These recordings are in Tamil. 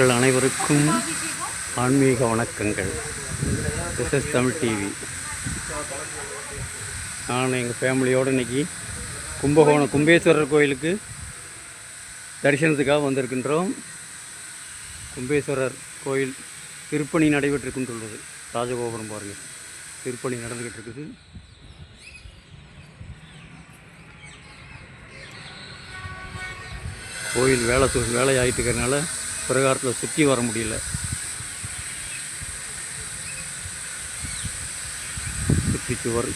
உங்கள் அனைவருக்கும் ஆன்மீக வணக்கங்கள். திஸ் இஸ் தமிழ் டிவி நான் எங்கள் ஃபேமிலியோடு இன்னைக்கு கும்பகோணம் கும்பேஸ்வரர் கோயிலுக்கு தரிசனத்துக்காக வந்திருக்கின்றோம். கும்பேஸ்வரர் கோயில் திருப்பணி நடைபெற்று ராஜகோபுரம் பாருங்கள் திருப்பணி நடந்துக்கிட்டு இருக்குது. கோயில் வேலை சு- வேலை ஆகிட்டு இருக்கிறதுனால பிரகாரத்தில் சுற்றி வர முடியல. சுற்றி சுவர்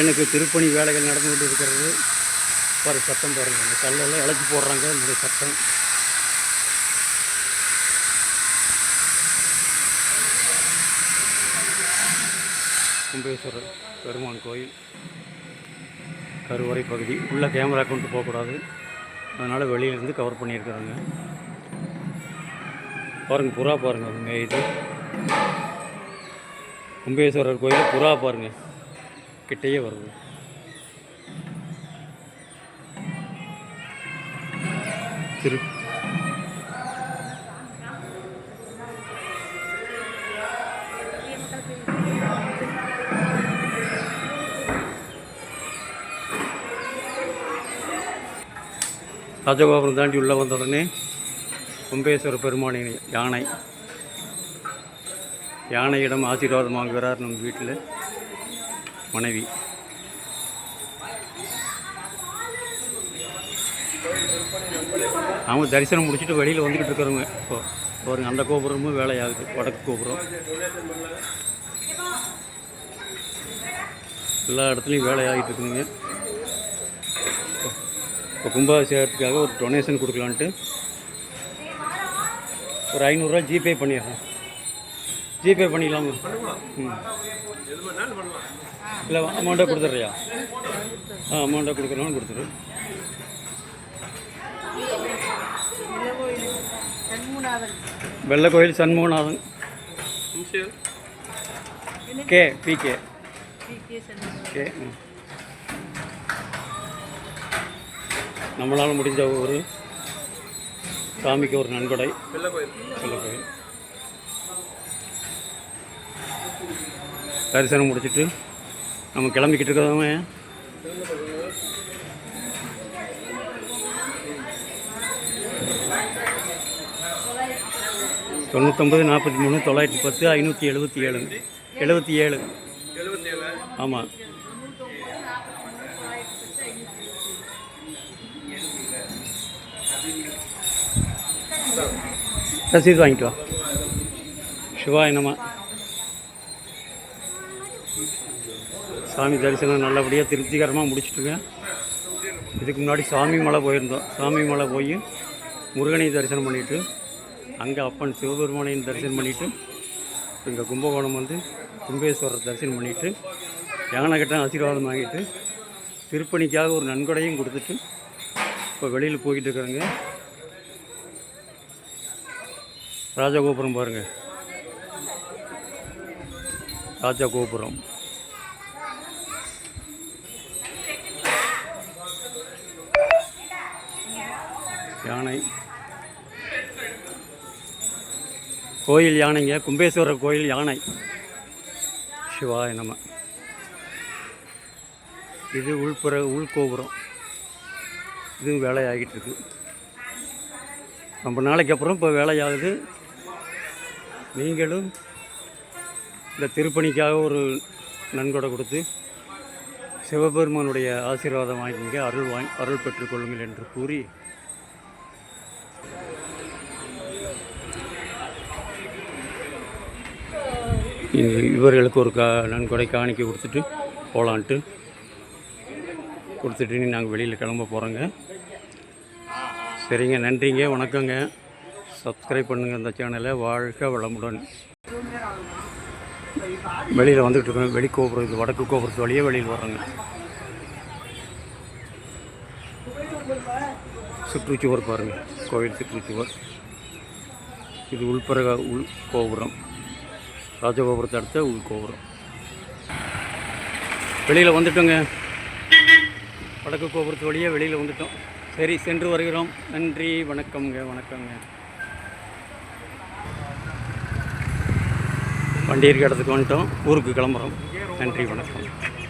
எனக்கு திருப்பணி வேலைகள் நடந்து கொண்டு இருக்கிறது. பாரு சத்தம் பாருங்கள் அந்த கல்லெல்லாம் இழைச்சி போடுறாங்க. இந்த சத்தம். கும்பேஸ்வரர் பெருமான் கோயில் கருவறை பகுதி. உள்ளே கேமரா கொண்டு போகக்கூடாது. அதனால் வெளியிலேருந்து கவர் பண்ணியிருக்கிறாங்க. பாருங்கள் புறா பாருங்கள் அது மேயுது கும்பேஸ்வரர் கோயில் புறா பாருங்கள் கிட்டேயே வருது. திரு ராஜகோபுரம் தாண்டி உள்ளே வந்த உடனே கும்பேஸ்வர பெருமானின் யானை யானையிடம் ஆசீர்வாதம் வாங்குகிறார் நம் வீட்டில் மனைவி. அவங்க தரிசனம் முடிச்சுட்டு வெளியில் வந்துக்கிட்டு இருக்கிறவங்க. இப்போ பாருங்க அந்த கோபுரமும் வேலையாகுது வடக்கு கோபுரம். எல்லா இடத்துலையும் வேலையாகிட்டு இருக்குதுங்க. இப்போ கும்பாபிஷேகத்துக்காக ஒரு டொனேஷன் கொடுக்கலான்ட்டு ஒரு ஐநூறுரூவா ஜிபே பண்ணிடுறேன். ஜிபே பண்ணிக்கலாமா? ம். இல்லை அமௌண்ட்டாக கொடுத்துட்றியா? ஆ அமௌண்ட்டாக கொடுக்குறோன்னு கொடுத்துரு வெள்ளை கோயில் Shanmuganathan K P K. K ம். நம்மளால் முடிஞ்ச ஒரு சாமிக்கு ஒரு நன்கொடை வெள்ளை கோயில் தரிசனம் முடிச்சிட்டு நம்ம கிளம்பிக்கிட்டு இருக்கிறவங்க தொண்ணூத்தொம்பது நாற்பத்தி மூணு தொள்ளாயிரத்தி பத்து ஐநூற்றி எழுபத்தி ஏழு. எழுபத்தி ஏழு. ஆமாம் ரசீது வாங்கிட்டு வா சிவாய சாமி தரிசனம் நல்லபடியாக திருப்திகரமாக முடிச்சிட்டுங்க. இதுக்கு முன்னாடி சாமி மலை போயிருந்தோம். சாமி மலை போய் முருகனை தரிசனம் பண்ணிவிட்டு அங்கே அப்பன் சிவபெருமானையும் தரிசனம் பண்ணிவிட்டு இங்கே கும்பகோணம் வந்து கும்பேஸ்வரர் தரிசனம் பண்ணிவிட்டு யானைக்கிட்ட ஆசீர்வாதம் வாங்கிட்டு திருப்பணிக்காக ஒரு நன்கொடையும் கொடுத்துட்டு இப்போ வெளியில் போய்கிட்டு இருக்கிறேங்க. ராஜகோபுரம் ராஜா ராஜகோபுரம். யானை. கோயில் யானைங்க. கும்பேஸ்வரர் கோயில் யானை. சிவாய நம்ம இது உள்புற உள்கோபுரம். இதுவும் வேலையாகிட்டு இருக்கு. ரொம்ப நாளைக்கு அப்புறம் இப்போ வேலையாகுது. நீங்களும் இந்த திருப்பணிக்காக ஒரு நன்கொடை கொடுத்து சிவபெருமானுடைய ஆசீர்வாதம் வாங்கிங்க அருள் வாங்கி அருள் பெற்றுக்கொள்ளுங்கள் என்று கூறி இவர்களுக்கு ஒரு கா நன்கொடை காணிக்க கொடுத்துட்டு போகலான்ட்டு கொடுத்துட்டு நாங்கள் வெளியில் கிளம்ப போகிறோங்க சரிங்க நன்றிங்க வணக்கங்க. சப்ஸ்கிரைப் பண்ணுங்கள் இந்த சேனலை வாழ்க வளமுடன். வெளியில் வந்துட்டு இருக்கோம். வெளி கோபுரம் இது வடக்கு கோபுரத்து வழியே வெளியில் வர்றாங்க. சுற்றுச்சுவர் பாருங்கள் கோவில் சுற்றுச்சுவர். இது உள்பரக உள் கோபுரம். ராஜகோபுரத்தை அடுத்த உள் கோபுரம். வெளியில் வந்துட்டோங்க. வடக்கு கோபுரத்து வழியாக வெளியில் வந்துட்டோம். சரி சென்று வருகிறோம். நன்றி வணக்கம்ங்க வணக்கம்ங்க. வண்டி இருக்க இடத்துக்கு வந்துட்டோம். ஊருக்கு கிளம்புறோம். நன்றி வணக்கம்.